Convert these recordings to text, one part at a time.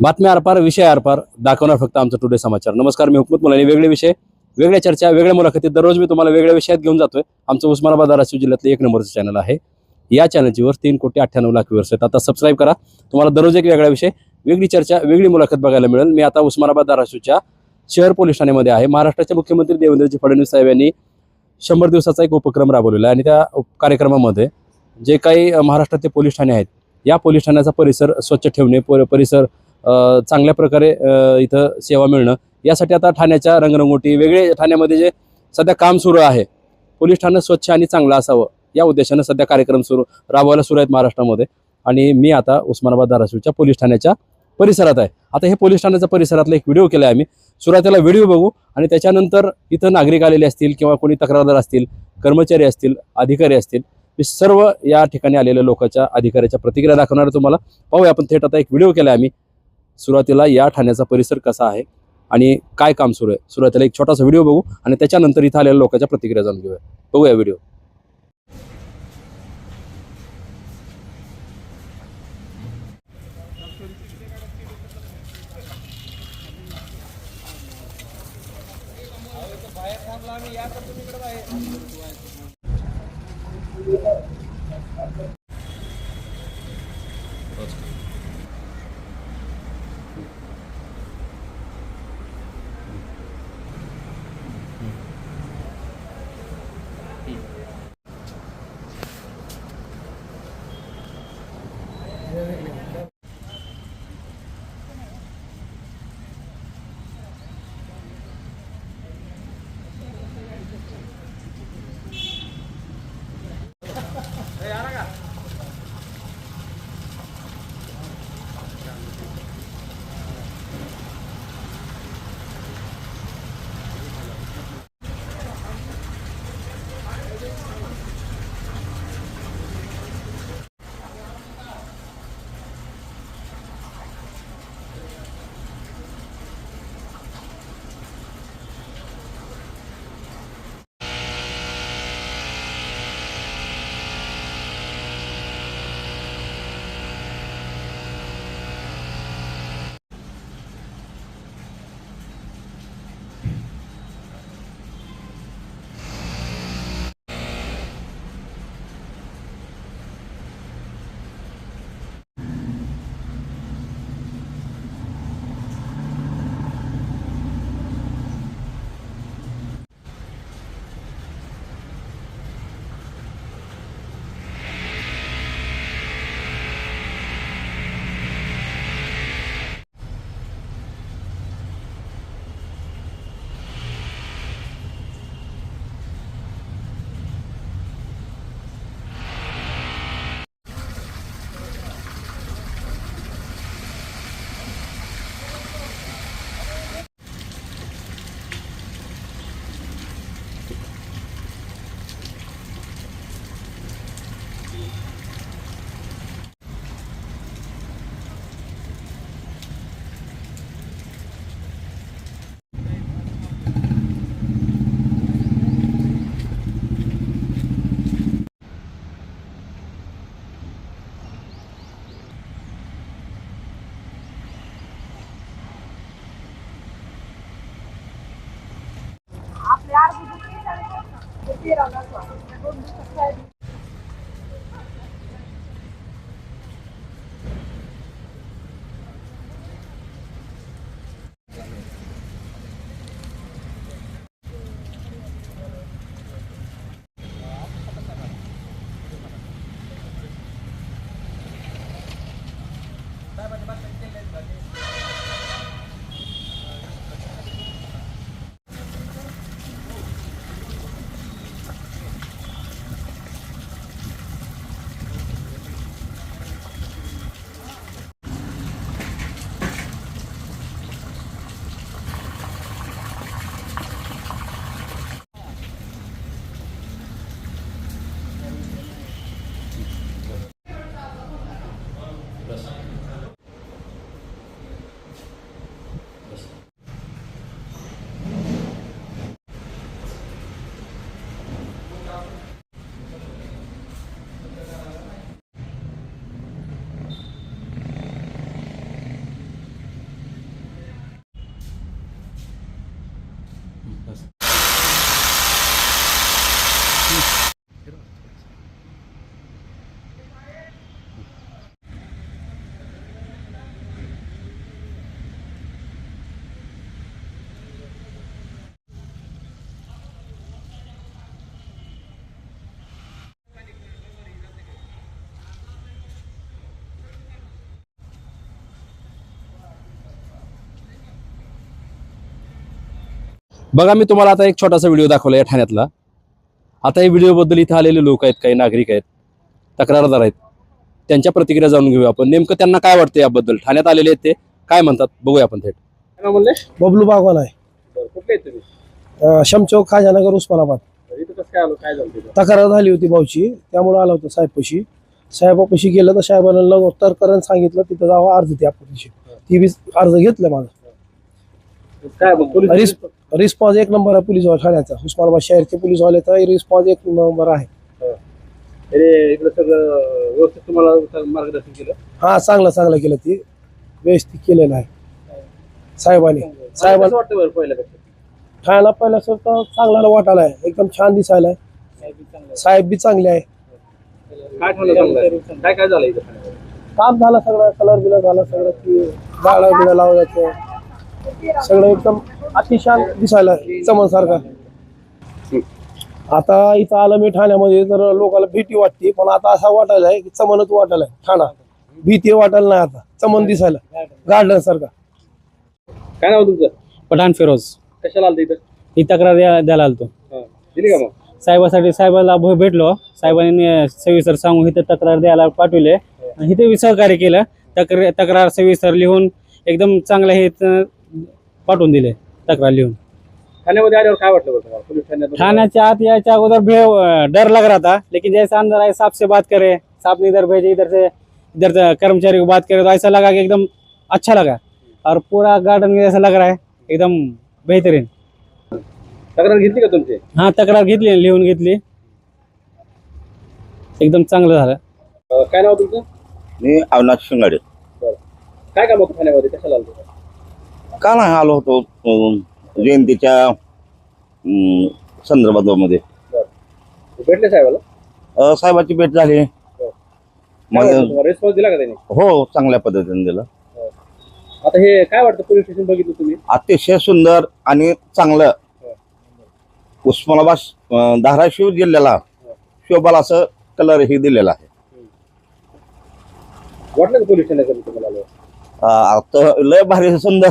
बातम्या आरपार विषय आरपार दाखवणार फक्त आमचं टुडे समाचार. नमस्कार मी हुकमत मुलाने. वेगळे विषय वेगळ्या चर्चा वेगळ्या मुलाखतीत दररोज मी तुम्हाला वेगळ्या विषयात घेऊन जातोय. आमचं उस्मानाबाद धाराशिव जिल्ह्यातलं एक नंबरचं चॅनल आहे. या चॅनलचीवर तीन कोटी अठ्ठ्याण्णव लाख व्ह्यूअर्स आहेत. आता सबस्क्राईब करा. तुम्हाला दररोज एक वेगळा विषय वेगळी चर्चा वेगळी मुलाखत बघायला मिळेल. मी आता उस्मानाबाद धाराशिवच्या शहर पोलीस ठाण्यामध्ये आहे. महाराष्ट्राचे मुख्यमंत्री देवेंद्रजी फडणवीस साहेब यांनी शंभर दिवसाचा एक उपक्रम राबवलेला आहे. आणि त्या कार्यक्रमामध्ये जे काही महाराष्ट्रातले पोलीस ठाणे आहेत या पोलीस ठाण्याचा परिसर स्वच्छ ठेवणे परिसर चांगल्या प्रकारे इथं सेवा मिळणं. यासाठी आता ठाण्याच्या रंगरंगोटी वेगळे ठाण्यामध्ये जे सध्या काम सुरू आहे पोलीस ठाणं स्वच्छ आणि चांगलं असावं या उद्देशानं सध्या कार्यक्रम सुरू राबवायला सुरू आहेत महाराष्ट्रामध्ये. आणि मी आता उस्मानाबाद धाराशिवच्या पोलीस ठाण्याच्या परिसरात आहे. आता हे पोलीस ठाण्याच्या परिसरातला एक व्हिडिओ केला आहे आम्ही. सुरुवातीला व्हिडिओ बघू आणि त्याच्यानंतर इथं नागरिक आलेले असतील किंवा कोणी तक्रारदार असतील कर्मचारी असतील अधिकारी असतील मी सर्व या ठिकाणी आलेल्या लोकांच्या अधिकाऱ्याच्या प्रतिक्रिया दाखवणार तुम्हाला. पाहूया आपण थेट आता एक व्हिडिओ केला आहे आम्ही. सुरुवातीला या ठाण्याचा परिसर कसा आहे आणि काय काम सुरू आहे? सुरुवातीला एक छोटासा व्हिडिओ बघू आणि त्याच्यानंतर इथं आलेल्या लोकांच्या प्रतिक्रिया जाणून घेऊया. बघूया व्हिडिओ. 这样的说。बघा मी तुम्हाला आता एक छोटासा व्हिडिओ दाखवला या ठाण्यातला. आता या व्हिडिओबद्दल इथं आलेले लोक आहेत काही नागरिक आहेत तक्रारदार आहेत. त्यांच्या प्रतिक्रिया जाणून घेऊया आपण. नेमकं त्यांना काय वाटतं याबद्दल? ठाण्यात आलेले आहेत ते. काय म्हणतात? बघूया आपण थेट. काय म्हणले बबलू बागवान आहे. कुठले आहेत तुम्ही? अं, शमचौक खाजानगर उस्मानाबाद. इथं कसं काय आलो? काय झालं तक्रार झाली होती भाऊची. त्यामुळे आला होता साहेबपाशी. साहेबापाशी गेलं तर साहेबांना लवकर करण सांगितलं तिथं जावं अर्ज द्या पोलीस ती बी अर्ज घेतलं माझा. काय मग पोलीस रिस रिस्पॉन्स एक नंबर आहे पोलीस ठाण्याचा. उस्मानाबाद शहरचे पोलीस वाल्याचा रिस्पॉन्स एक नंबर आहे. अरे इकडे सगळं व्यवस्थित तुम्हाला मार्गदर्शन केलं? हा चांगलं चांगलं केलं ती. व्यवस्थित केलेलं आहे. साहेबांनी. साहेबांनी वाटतं पहिल्यापेक्षा? ठाण्याला पहिल्या तर चांगला वाटायला आहे. एकदम छान दिसायला आहे. साहेब बी चांगले आहे. काय? काय काय झालं? काम झालं सगळं. कलर बिलर झालं सगळं. ती गाळा बिळा लावण्याचं. सगळं एकदम अतिशय दिसायला चमन सारखा आता इथं आलं मी ठाण्यामध्ये तर लोकांना भीती वाटते पण आता असं वाटायला आहे की चमनच वाटायला आहे ठाणा. भीती वाटायला नाही आता चमन दिसायला गार्डन सारखा. काय नाव तुमचं? पठाण फिरोज. कशाला आलं इथं? ही तक्रार द्या- द्यायला आलतो. हा. दिली का मग? साहेबासाठी साहेबाला भ- भेटलो. साहेबांनी सविस्तर सांगून इथं तक्रार द्यायला पाठवले. आणि इथे बी सहकार्य केलं. तक्रार तक्रार सविस्तर लिहून एकदम चांगलं हे त- पाठवून दिले. तक्रार लिहून ठाण्यामध्ये आल्यावर काय वाटलं बरं तुम्हाला पोलीस ठाण्यात थाण्याच्या आत याच्या अगोदर भे डर लग रहा था लेकिन जैसा अंदर आए साहब से बात करे साहब ने इधर भेजे इधर से इधर से कर्मचारी को बात करे तो ऐसा लगा कि एकदम अच्छा लगा। और पूरा गार्डन जैसा लग रहा है एकदम बेहतरीन। तक्रार घेतली का तुमची हा तक्रार घेतली लिहून घेतली एकदम चांगलं झालं। अं, काय नाव तुमचं? मी अविनाश शिंगाडे। काय काम होतं ठाण्यामध्ये कशाला आलं का नाही आलो होतो अं, जयंतीच्या अं, संदर्भामध्ये. भेटले साहेबाला? अं, साहेबाची भेट झाली. मग रिस्पॉन्स दिला का त्यांनी? हो चांगल्या पद्धतीने दिलं. आता हे काय वाटतं पोलीस स्टेशन बघितलं तुम्ही? अतिशय सुंदर आणि चांगलं. उस्मानाबाद अं, धाराशिव जिल्ह्याला शोभाला असं कलर ही दिलेला आहे. वाटलं का पोलीस स्टेशन तुम्हाला आलं अं, तर लय भारी सुंदर.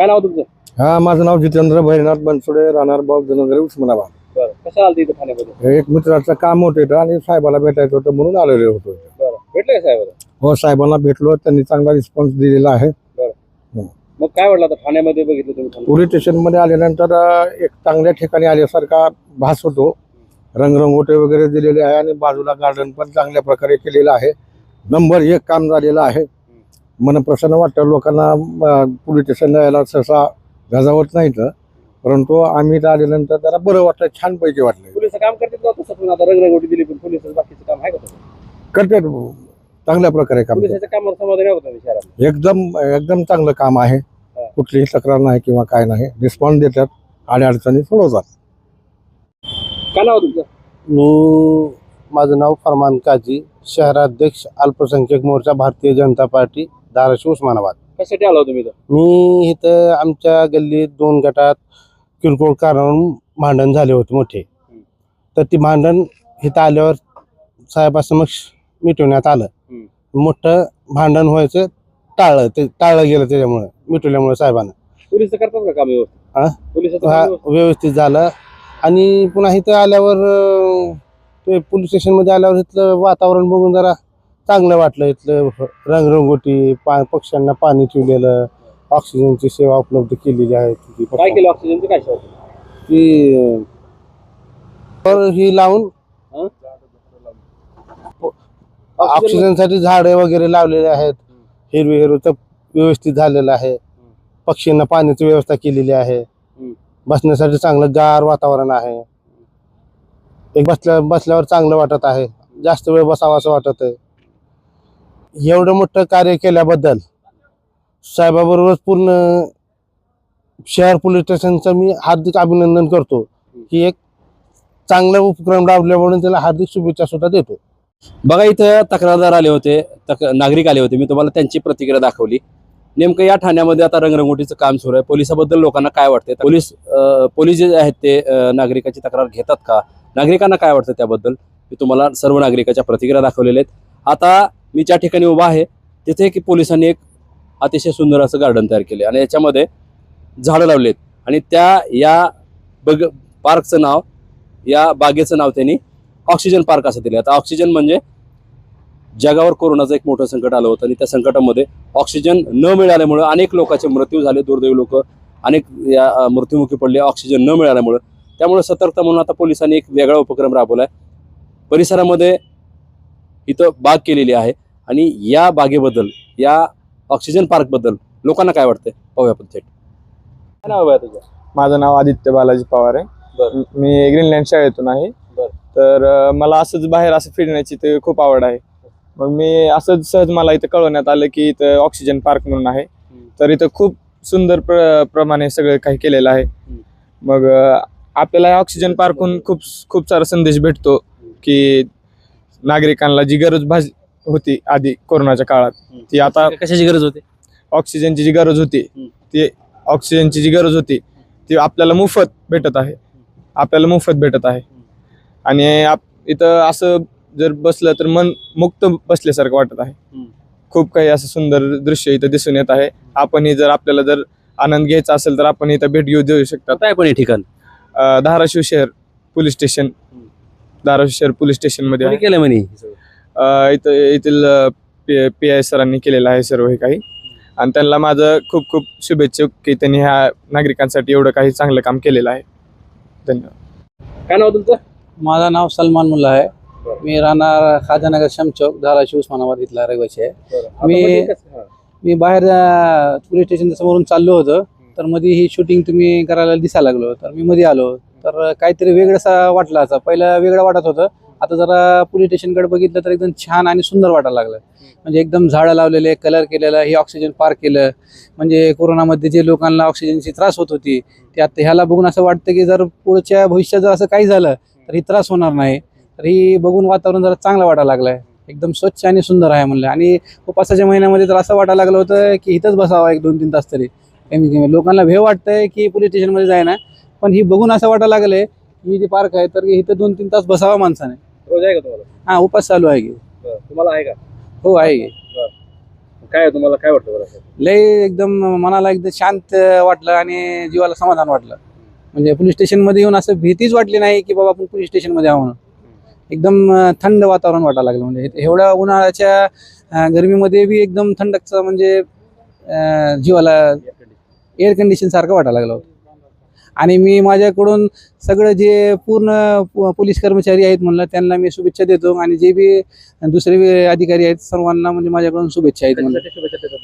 काय नाव तुमचं? हा माझं नाव जितेंद्र भैरनाथ बनसोडे राहणार बौद्धनगर उस्मानाबाद. बरं कशाला आलं इथं ठाण्यामध्ये? एक मित्राचं काम होतं आणि साहेबाला भेटायचं होतं म्हणून आलेलो होतो बरं भेटले का साहेबाला? हो साहेबांना भेटलो त्यांनी चांगला रिस्पॉन्स दिलेला आहे. मग काय वाटलं आता ठाण्यामध्ये बघितलं तुम्ही ठाणे- पोलीस स्टेशनमध्ये आल्यानंतर अ, एक चांगल्या ठिकाणी आल्यासारखा भास होतो. रंगरंगोटे वगैरे दिलेले आहे आणि बाजूला गार्डन पण चांगल्या प्रकारे केलेलं आहे. नंबर एक काम झालेलं आहे. मन प्रसन्न वाटतं. लोकांना पोलीस स्टेशनला यायला सहसा गजावत नाहीत परंतु आम्ही इथं आल्यानंतर जरा बरं वाटलं छानपैकी वाटलं. पोलीस काम करतात रंगरंगोटी दिली पण पोलीस बाकीचं काम आहे का तसं? करते चांगल्या प्रकारे काम करतात. पोलिसाच्या कामावर समाधान आहे का तुम्ही शहरात एकदम एकदम चांगलं काम आहे. कुठलीही तक्रार नाही किंवा काय नाही. रिस्पॉन्स देतात. अडचणी सोडवतात. काय नाव तुमचं? मी माझं नाव फरमान काजी शहराध्यक्ष अल्पसंख्याक मोर्चा भारतीय जनता पार्टी. धाराशिव उस्मानाबाद. कशासाठी आला तुम्ही मी इथं आमच्या गल्लीत दोन गटात किरकोळ कारणावरून भांडण झाले होते मोठे. तर ती भांडण इथं आल्यावर साहेबासमक्ष मिटवण्यात आलं. मोठं भांडण व्हायचं टाळलं ते टाळलं गेलं त्याच्यामुळे मिटवल्यामुळे साहेबांना. पोलीस करतात का काम हा? व्यवस्थित? हा झालं. आणि पुन्हा इथं आल्यावर ते पोलीस स्टेशनमध्ये आल्यावर इथलं वातावरण बघून जरा चांगलं वाटलं इथलं. रंगरंगोटी पा पक्ष्यांना पाणी ठेवलेलं ऑक्सिजनची सेवा उपलब्ध केलेली आहे तिथे. काय केलं ऑक्सिजनचं? काय सेवा केली? ती तर ही लावून. हं? ऑक्सिजनसाठी झाडे वगैरे लावलेले आहेत. हिरवी हिरवं व्यवस्थित झालेलं आहे. पक्ष्यांना पाण्याची व्यवस्था केलेली आहे. बसण्यासाठी चांगलं गार वातावरण आहे. एक बसल्या बसल्यावर चांगलं वाटत आहे. जास्त वेळ बसावं असं वाटत आहे. एवढं मोठं कार्य केल्याबद्दल साहेबाबरोबर पूर्ण शहर पोलीस स्टेशनचं मी हार्दिक अभिनंदन करतो. की एक चांगला उपक्रम राबल्यामुळे त्याला हार्दिक शुभेच्छा सुद्धा देतो. बघा इथं तक्रारदार आले होते तक नागरिक आले होते. मी तुम्हाला त्यांची प्रतिक्रिया दाखवली. नेमकं या ठाण्यामध्ये आता रंगरंगोटीचं काम सुरू आहे. पोलिसाबद्दल लोकांना काय वाटते पोलीस पोलीस जे आहेत ते नागरिकाची तक्रार घेतात का? नागरिकांना काय वाटतं त्याबद्दल? मी तुम्हाला सर्व नागरिकाच्या प्रतिक्रिया दाखवलेल्या आहेत. आता मी ज्या ठिकाणी उभा आहे तिथे की पोलिसांनी एक अतिशय सुंदर असं गार्डन तयार केले आणि याच्यामध्ये झाडं लावलेत. आणि त्या या बग पार्कचं नाव या बागेचं नाव त्यांनी ऑक्सिजन पार्क असं दिलं आता ऑक्सिजन म्हणजे जगावर कोरोनाचं एक मोठं संकट आलं होतं आणि त्या संकटामध्ये ऑक्सिजन न मिळाल्यामुळं अनेक लोकांचे मृत्यू झाले दुर्दैवी लोक अनेक या मृत्युमुखी पडले ऑक्सिजन न मिळाल्यामुळं. त्यामुळे सतर्कता म्हणून आता पोलिसांनी एक वेगळा उपक्रम राबवला आहे परिसरामध्ये इथं बाग केलेली आहे. आणि या बागेबद्दल या ऑक्सिजन पार्कबद्दल लोकांना काय वाटतंय? पाहूया आपण थेट. काय नाव आहे तुझं? माझं नाव आदित्य बालाजी पवार आहे. म- ग्रीनलँड शाळेतून आहे. बरं. तर मला असंच बाहेर असं फिरण्याची ते खूप आवड आहे. मग मी असंच सहज मला इथं कळवण्यात आलं की इथं ऑक्सिजन पार्क म्हणून आहे. तर इथं खूप सुंदर प्र प्रमाणे सगळं काही केलेलं आहे. मग आपल्याला ऑक्सिजन पार्कहून खूप खूप सारा संदेश भेटतो की नागरिकांना जी गरज भाज होती आधी कोरोनाच्या काळात ती आता कशाची गरज होती? ऑक्सिजनची जी गरज होती. ती ऑक्सिजनची जी गरज होती ती आपल्याला मोफत भेटत आहे. आपल्याला मोफत भेटत आहे. आणि आप इथं असं जर बसलं तर मन मुक्त बसल्यासारखं वाटत आहे. खूप काही असं सुंदर दृश्य इथं दिसून येत आहे. आपणही जर आपल्याला जर आनंद घ्यायचा असेल तर आपण इथं भेट घेऊ देऊ शकतात. काय पण हे ठिकाण? धाराशिव शहर पोलीस स्टेशन. धाराशिव शहर पोलीस स्टेशनमध्ये कोणी आहे. केलं म्हणे अ, इथं येथील पी आय सरांनी केलेलं आहे सर्व हे काही. आणि त्यांना माझं खूप खूप शुभेच्छा की त्यांनी ह्या नागरिकांसाठी एवढं काही चांगलं काम केलेलं आहे. धन्यवाद. काय नाव तुमचं? माझं नाव सलमान मुल्ला आहे. बरं. मी राहणार खाजानगर शमचौक धाराशिव उस्मानाबाद इथला रहिवासी आहे. मी- मी बाहेर अं, पोलीस स्टेशनच्या समोरून चाललो होतो. तर मध्ये ही शूटिंग तुम्ही करायला दिसायला लागलो. तर मी मध्ये आलो. तर काहीतरी वेगळं असं वाटलं असं. पहिलं वेगळं वाटत होतं. आता जरा पोलीस स्टेशनकडे बघितलं तर एकदम छान आणि सुंदर वाटायला लागलं. म्हणजे एकदम झाडं लावलेले कलर केलेलं हे ऑक्सिजन पार्क केलं. म्हणजे कोरोनामध्ये जे लोकांना ऑक्सिजनची त्रास होत होती ते आता ह्याला बघून असं वाटतं की जर पुढच्या भविष्यात जर असं काही झालं तर ही त्रास होणार नाही. तर ही बघून वातावरण जरा चांगलं वाटायला लागलं आहे एकदम स्वच्छ आणि सुंदर आहे म्हणलं. आणि उपासाच्या महिन्यामध्ये तर असं वाटायला लागलं होतं की इथंच बसावं एक दोन तीन तास तरी. कमी कमी लोकांना भेव वाटतंय की पोलीस स्टेशनमध्ये जायना. पण ही बघून असं वाटायला लागलंय की जे पार्क आहे तर इथं दोन तीन तास बसावा माणसाने. रोज आहे का तुम्हाला? हा उपास चालू आहे की. तुम्हाला आहे का? हो आहे की. काय तुम्हाला काय वाटतं बरं? लय एकदम मनाला एकदम शांत वाटलं आणि जीवाला समाधान वाटलं. म्हणजे पोलीस स्टेशनमध्ये येऊन असं भीतीच वाटली नाही की बाबा आपण पोलीस स्टेशनमध्ये आहो म्हणून. एकदम अं, थंड वातावरण वाटायला लागलं. म्हणजे एवढ्या उन्हाळ्याच्या अं, गरमीमध्ये बी एकदम थंडकचं म्हणजे अं, जीवाला एअर कंडिशन सारखं वाटायला लागलं होतं. आणि मी माझ्याकडून सगळं जे पूर्ण पोलीस कर्मचारी आहेत म्हणलं त्यांना मी शुभेच्छा देतो आणि जे बी दुसरे बी अधिकारी आहेत सर्वांना म्हणजे माझ्याकडून शुभेच्छा आहेत म्हणलं.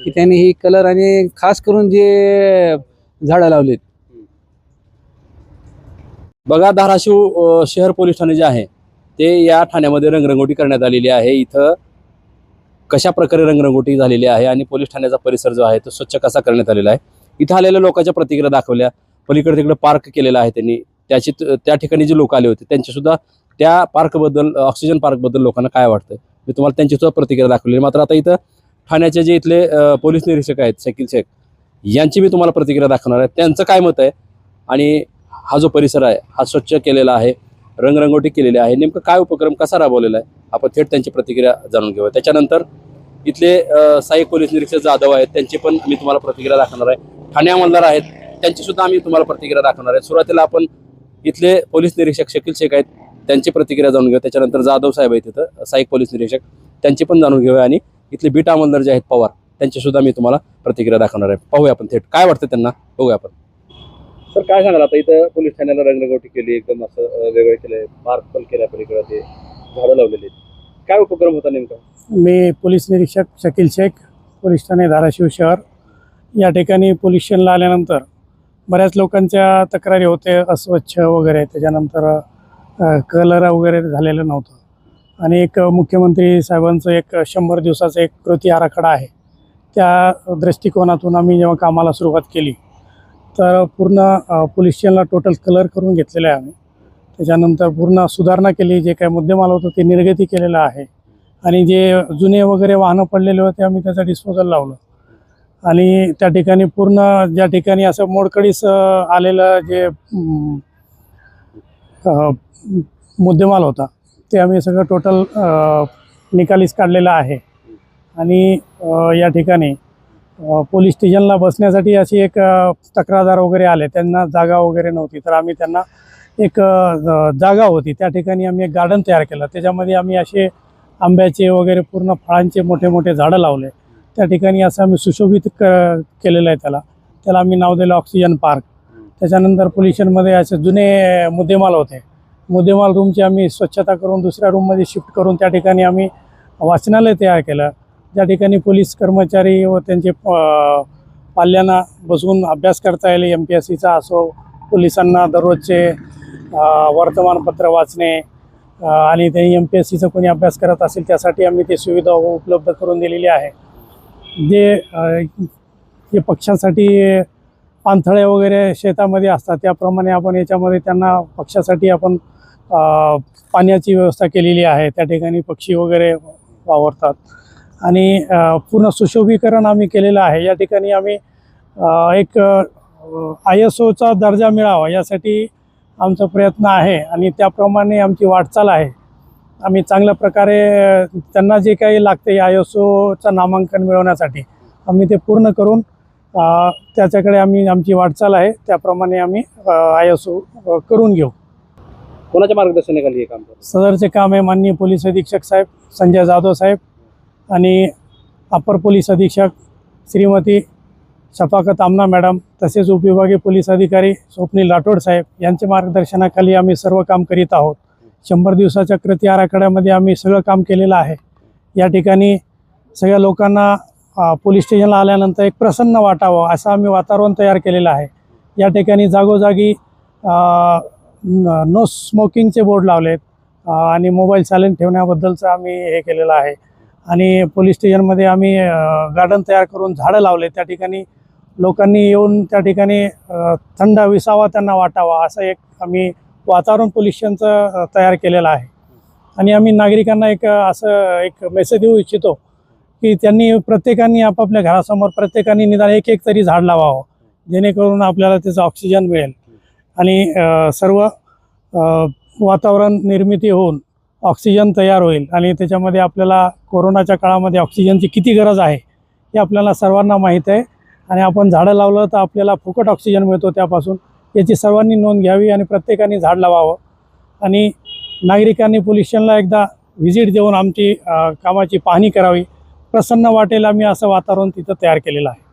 की त्यांनी ही कलर आणि खास करून जे झाडं लावलेत. बघा धाराशिव शहर पोलीस ठाणे जे आहे ते या ठाण्यामध्ये रंगरंगोटी करण्यात आलेली आहे. इथं कशा प्रकारे रंगरंगोटी झालेली आहे आणि पोलीस ठाण्याचा परिसर जो आहे तो स्वच्छ कसा करण्यात आलेला आहे? इथं आलेल्या लोकांच्या प्रतिक्रिया दाखवल्या. पलीकडे तिकडे पार्क केलेला आहे त्यांनी. त्याची त्या ठिकाणी जे लोक आले होते त्यांच्यासुद्धा त्या पार्कबद्दल ऑक्सिजन पार्कबद्दल लोकांना काय वाटतं मी तुम्हाला त्यांचीसुद्धा प्रतिक्रिया दाखवली. मात्र आता इथं ठाण्याचे जे इथले पोलीस निरीक्षक आहेत शकील शेख यांची मी तुम्हाला प्रतिक्रिया दाखवणार आहे. त्यांचं काय मत आहे? आणि हा जो परिसर आहे हा स्वच्छ केलेला आहे रंगरंगोटी केलेली आहे नेमकं काय उपक्रम कसा राबवलेला आहे? आपण थेट त्यांची प्रतिक्रिया जाणून घेऊया. त्याच्यानंतर इथले साई सहाय्यक पोलीस निरीक्षक जाधव आहेत त्यांची पण मी तुम्हाला प्रतिक्रिया दाखवणार आहे. ठाणे अंमलदार आहेत त्यांची सुद्धा आम्ही तुम्हाला प्रतिक्रिया दाखवणार आहे. सुरुवातीला आपण इथले पोलीस निरीक्षक शकील शेख आहेत त्यांची प्रतिक्रिया जाणून घेऊया त्याच्यानंतर जाधव साहेब आहेत तिथं सहाय्यक पोलीस निरीक्षक. त्यांची पण जाणून घेऊया आणि इथले बीट अंमलदार जे आहेत पवार त्यांची सुद्धा मी तुम्हाला प्रतिक्रिया दाखवणार आहे. पाहूया आपण थेट. काय वाटतं त्यांना? बघूया आपण. सर काय सांगाल? आता इथं पोलीस ठाण्याला रंगरंगोटी केली एकदम असं वेगळं केलंय पार्क पण केल्या पलीकडे ते झाडं लावलेली आहेत. काय उपक्रम होता नेमका? मी पोलीस निरीक्षक शकील शेख पोलीस ठाणे धाराशिव शहर. या ठिकाणी पोलीस स्टेशनला आल्यानंतर बऱ्याच लोकांच्या तक्रारी होते अस्वच्छ वगैरे. त्याच्यानंतर कलर वगैरे झालेलं नव्हतं. आणि एक मुख्यमंत्री साहेबांचं एक शंभर दिवसाचा एक कृती आराखडा आहे. त्या दृष्टिकोनातून आम्ही जेव्हा कामाला सुरुवात केली तर पूर्ण अ, पोलीस स्टेशनला टोटल कलर करून घेतलेलं आहे आम्ही. त्याच्यानंतर पूर्ण सुधारणा केली जे काही मुद्देमाल होतं ते निर्गती केलेलं आहे. आणि जे जुने वगैरे वाहनं पडलेले होते आम्ही त्याचं डिस्पोजल लावलं. आणि त्या ठिकाणी पूर्ण ज्या ठिकाणी असं मोडकडीस आलेलं जे मुद्देमाल होता ते आम्ही सगळं टोटल निकालीस काढलेलं आहे. आणि या ठिकाणी पोलीस स्टेशनला बसण्यासाठी अशी एक तक्रारदार वगैरे आले. त्यांना जागा वगैरे नव्हती. तर आम्ही त्यांना एक जागा होती. त्या ठिकाणी आम्ही एक गार्डन तयार केलं. त्याच्यामध्ये आम्ही असे आंब्याचे वगैरे पूर्ण फळांचे मोठे मोठे झाडं लावले. त्या ठिकाणी असं आम्ही सुशोभित क केलेलं आहे त्याला. त्याला आम्ही नाव दिलं ऑक्सिजन पार्क त्याच्यानंतर पोल्युशनमध्ये असे जुने मुद्देमाल होते. मुद्देमाल रूमची आम्ही स्वच्छता करून दुसऱ्या रूममध्ये शिफ्ट करून त्या ठिकाणी आम्ही वाचनालय तयार केलं. ज्या ठिकाणी पोलीस कर्मचारी व त्यांचे पाल्यांना बसून अभ्यास करता येईल एम पी एस सीचा असो पोलिसांना दररोजचे वर्तमानपत्र वाचणे आणि ते एम पी एस सीचा कोणी अभ्यास करत असेल त्यासाठी आम्ही ते सुविधा उपलब्ध करून दिलेली आहे. जे जे पक्षासाठी पाणथळे वगैरे शेतामध्ये असतात त्याप्रमाणे आपण याच्यामध्ये त्यांना पक्षासाठी आपण पाण्याची व्यवस्था केलेली आहे. त्या ठिकाणी पक्षी वगैरे वावरतात. आणि पूर्ण सुशोभीकरण आम्ही केलेलं आहे. या ठिकाणी आम्ही एक आय एस ओचा दर्जा मिळावा यासाठी आमचा प्रयत्न आहे. आणि त्याप्रमाणे आमची वाटचाल आहे. आम्ही चांगल्या प्रकारे त्यांना जे काही लागते आय एस ओचं नामांकन मिळवण्यासाठी आम्ही ते पूर्ण करून त्याच्याकडे आम्ही आमची वाटचाल आहे त्याप्रमाणे आम्ही आय एस ओ करून घेऊ. कोणाच्या मार्गदर्शनाखाली हे काम सदरचे काम आहे माननीय पोलीस अधीक्षक साहेब संजय जाधव साहेब आणि अपर पोलीस अधीक्षक श्रीमती शफाकत आमना मॅडम तसेच उपविभागीय पोलीस अधिकारी स्वप्नील राठोड साहेब यांच्या मार्गदर्शनाखाली आम्ही सर्व काम करीत आहोत. शंभर दिवसाच्या कृती आराखड्यामध्ये आम्ही सगळं काम केलेलं आहे. या ठिकाणी सगळ्या लोकांना पोलीस स्टेशनला आल्यानंतर एक प्रसन्न वाटावं असं आम्ही वातावरण तयार केलेलं आहे. या ठिकाणी जागोजागी नो स्मोकिंगचे बोर्ड लावलेत आणि मोबाईल सायलेंट ठेवण्याबद्दलचं आम्ही हे केलेलं आहे. आणि पोलीस स्टेशनमध्ये आम्ही गार्डन तयार करून झाडं लावले त्या ठिकाणी लोकांनी येऊन त्या ठिकाणी थंड विसावा त्यांना वाटावा असं एक आम्ही वातावरण पोल्युशनचं तयार केलेलं आहे. आणि आम्ही नागरिकांना एक असं एक मेसेज देऊ इच्छितो की त्यांनी प्रत्येकाने आपापल्या घरासमोर प्रत्येकाने निदान एक एक तरी झाड लावावं जेणेकरून आपल्याला त्याचं ऑक्सिजन मिळेल. आणि सर्व वातावरण निर्मिती होऊन ऑक्सिजन तयार होईल. आणि त्याच्यामध्ये आपल्याला कोरोनाच्या काळामध्ये ऑक्सिजनची किती गरज आहे हे आपल्याला सर्वांना माहीत आहे. आणि आपण झाडं लावलं तर आपल्याला फुकट ऑक्सिजन मिळतो त्यापासून. याची सर्वांनी नोंद घ्यावी आणि प्रत्येकाने झाड लावावं. आणि नागरिकांनी पोलीस स्टेशनला एकदा व्हिजिट देऊन आमची कामाची पाहणी करावी. प्रसन्न वाटेल आम्ही असं वातावरण तिथं तयार केलेलं आहे.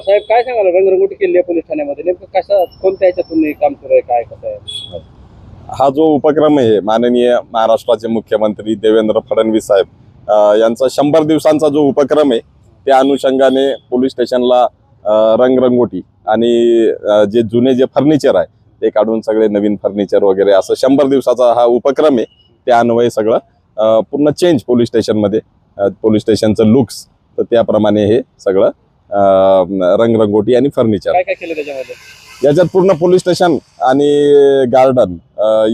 साहेब काय सांगाल? रंगरंगोटी केली आहे पोलीस ठाण्यामध्ये. नेमकं कशा कोणत्या ह्याच्यातून हे काम सुरू आहे? काय कसं आहे? हा जो उपक्रम आहे माननीय महाराष्ट्राचे मुख्यमंत्री देवेंद्र फडणवीस साहेब यांचा शंभर दिवसांचा जो उपक्रम आहे त्या अनुषंगाने पोलीस स्टेशनला रंगरंगोटी आणि जे जुने जे फर्निचर आहे ते काढून सगळे नवीन फर्निचर वगैरे असं शंभर दिवसाचा हा उपक्रम आहे. त्या अन्वये सगळं पूर्ण चेंज पोलीस स्टेशनमध्ये. पोलीस स्टेशनचं लुक्स तर त्याप्रमाणे हे सगळं रंगरंगोटी आणि फर्निचर. याच्यात पूर्ण पोलीस स्टेशन आणि गार्डन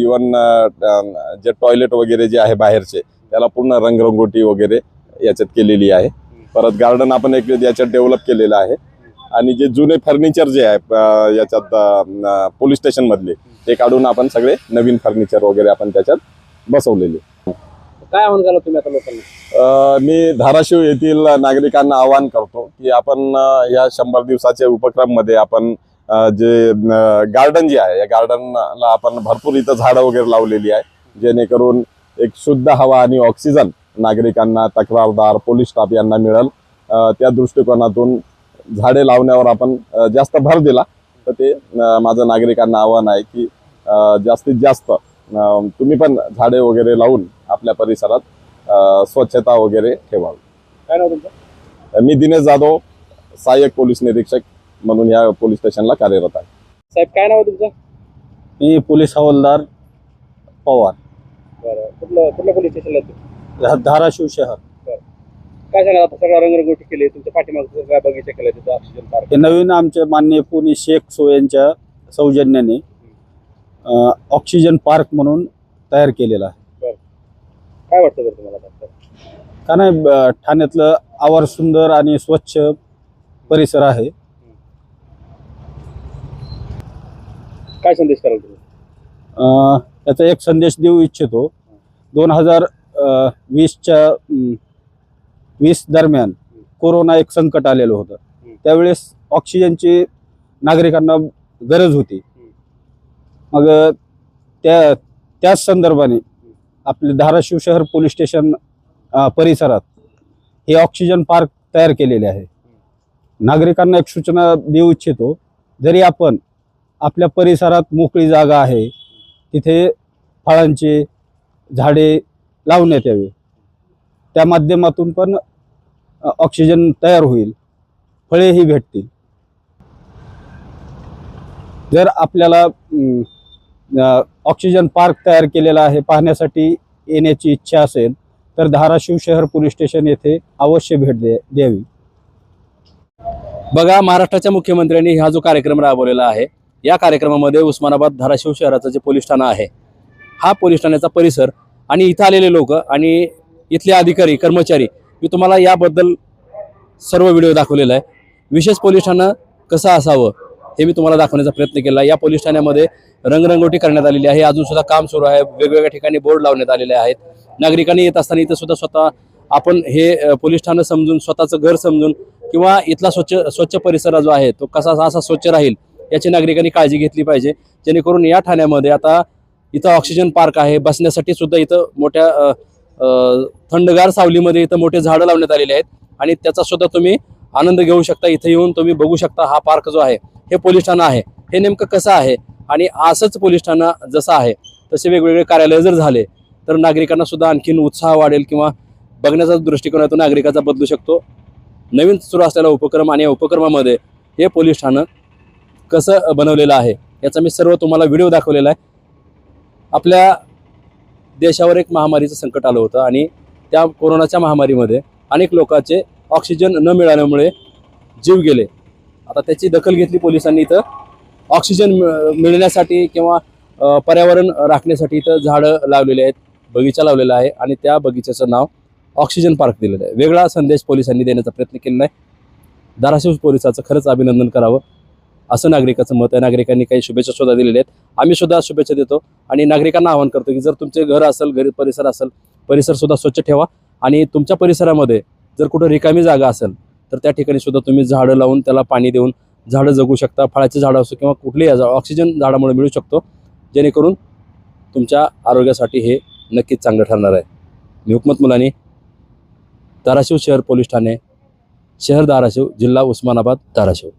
इवन जे टॉयलेट वगैरे जे आहे बाहेरचे त्याला पूर्ण रंगरंगोटी वगैरे याच्यात केलेली आहे. परत गार्डन आपण एक याच्यात डेव्हलप केलेलं आहे. आणि जे जुने फर्निचर जे आहे याच्यात पोलीस स्टेशन मधले ते काढून आपण सगळे नवीन फर्निचर वगैरे आपण त्याच्यात बसवलेले. काय आव्हान केलं तुम्ही आता लोकांना? मी धाराशिव येथील नागरिकांना आवाहन करतो की आपण या शंभर दिवसाच्या उपक्रममध्ये आपण जे गार्डन जे आहे या गार्डनला आपण भरपूर इथं झाडं वगैरे लावलेली आहे जेणेकरून एक शुद्ध हवा आणि ऑक्सिजन नागरिकांना तक्रारदार पोलीस स्टाफ यांना मिळेल. त्या दृष्टिकोनातून झाडे लावण्यावर आपण जास्त भर दिला तर ते माझं नागरिकांना आव्हान आहे की जास्तीत जास्त तुम्ही पण झाडे वगैरे लावून आपल्या परिसरात स्वच्छता वगैरे ठेवावी. काय नाव तुमचं? मी दिनेश जाधव सहाय्यक पोलीस निरीक्षक म्हणून या पोलीस स्टेशनला कार्यरत आहे. साहेब काय नाव तुमचं? मी पोलीस हवालदार पवार. बरं. कुठलं कुठल्या पोलीस स्टेशनला? धाराशिव शहर. काय सांगाल? आता सगळं रंगरंगोटी केली तुमच्या पाठीमागचं बगीचा केला तिथं ऑक्सिजन पार्क हे नवीन आमचे माननीय पुणे शेख सोयेंच्या सौजन्याने अ, ऑक्सिजन पार्क म्हणून तयार केलेला आहे. काय वाटतं बरं तुम्हाला आता? कारण अ, ठाण्यातलं आवार सुंदर आणि स्वच्छ परिसर आहे. काय संदेश कराल तुम्ही? अ, याचा एक संदेश देऊ इच्छितो. दोन हजार वीसच्या वीस दरम्यान कोरोना एक संकट आलेलं होतं. त्यावेळेस ऑक्सिजनची नागरिकांना गरज होती. मग त्या त्याच संदर्भाने आपले धाराशिव शहर पोलीस स्टेशन परिसरात हे ऑक्सिजन पार्क तयार केलेले आहे. नागरिकांना एक सूचना देऊ इच्छितो जरी आपण आपल्या परिसरात मोकळी जागा आहे तिथे फळांची झाडे लावण्यात यावी. त्या माध्यमातून पण ऑक्सिजन तयार होईल. फळेही भेटतील. जर आपल्याला ऑक्सिजन पार्क तयार केलेला आहे पाहण्यासाठी येण्याची इच्छा असेल तर धाराशिव शहर पोलीस स्टेशन येथे अवश्य भेट दे द्यावी. बघा महाराष्ट्राच्या मुख्यमंत्र्यांनी हा जो कार्यक्रम राबवलेला आहे या कार्यक्रमामध्ये उस्मानाबाद धाराशिव शहराचं जे पोलीस ठाणं आहे हा पोलीस ठाण्याचा परिसर आणि इथं आलेले लोक आणि इथले अधिकारी कर्मचारी मी तुम्हाला याबद्दल सर्व व्हिडिओ दाखवलेला आहे. विशेष पोलीस ठाणं कसं असावं हे मी तुम्हाला दाखवण्याचा प्रयत्न केला. या पोलीस ठाण्यामध्ये रंगरंगोटी करण्यात आलेली आहे. अजून सुद्धा काम सुरू आहे. वेगवेगळ्या ठिकाणी बोर्ड लावण्यात आलेले आहेत. नागरिकांनी येत असताना इथं सुद्धा स्वतः आपण हे पोलीस ठाणं समजून स्वतःचं घर समजून किंवा इथला स्वच्छ स्वच्छ परिसर जो आहे तो कसा असा स्वच्छ राहील याची नागरिकांनी काळजी घेतली पाहिजे. जेणेकरून या ठाण्यामध्ये आता इथं ऑक्सिजन पार्क आहे. बसण्यासाठी सुद्धा इथं मोठ्या थंडगार सावलीमध्ये इथं मोठे झाडं लावण्यात आलेले आहेत. आणि त्याचा सुद्धा तुम्ही आनंद घेऊ शकता. इथं येऊन तुम्ही बघू शकता हा पार्क जो आहे हे पोलीस ठाणं आहे. हे नेमकं कसं आहे? आणि असंच पोलीस ठाणं जसं आहे तसे वेगवेगळे कार्यालय जर झाले तर नागरिकांना सुद्धा आणखीन उत्साह वाढेल किंवा बघण्याचा दृष्टिकोन आहे तो नागरिकाचा बदलू शकतो. नवीन सुरू असलेला उपक्रम आणि या उपक्रमामध्ये हे पोलीस ठाणं कसं बनवलेलं आहे याचा मी सर्व तुम्हाला व्हिडिओ दाखवलेला आहे. आपल्या देशावर एक महामारीचं संकट आलं होतं आणि त्या कोरोनाच्या महामारीमध्ये अनेक लोकांचे ऑक्सिजन न मिळाल्यामुळे जीव गेले. आता त्याची दखल घेतली पोलिसांनी इथं. ऑक्सिजन मिळण्यासाठी किंवा पर्यावरण राखण्यासाठी इथं झाडं लावलेले आहेत बगीचा लावलेला आहे आणि त्या बगीच्याचं नाव ऑक्सिजन पार्क दिलेलं आहे. वेगळा संदेश पोलिसांनी देण्याचा प्रयत्न केलेला आहे. धाराशिव पोलिसाचं खरंच अभिनंदन करावं. असं नागरिकाचं मत आहे. नागरिकांनी काही शुभेच्छा सुद्धा दिलेल्या आहेत. आम्ही सुद्धा शुभेच्छा देतो आणि नागरिकांना आवाहन करतो की जर तुमचे घर असेल घरी परिसर असेल परिसर सुद्धा स्वच्छ ठेवा आणि तुमच्या परिसरामध्ये जर कुठं रिकामी जागा असेल तर त्या ठिकाणी सुद्धा तुम्ही झाडं लावून त्याला पाणी देऊन झाडं जगू शकता. फळाचे झाडं असो किंवा कुठलेही ऑक्सिजन झाडामुळे मिळू शकतो. जेणेकरून तुमच्या आरोग्यासाठी हे नक्कीच चांगलं ठरणार आहे. मी हुकमत मुलानी धाराशिव शहर पोलीस ठाणे शहर धाराशिव जिल्हा उस्मानाबाद धाराशिव.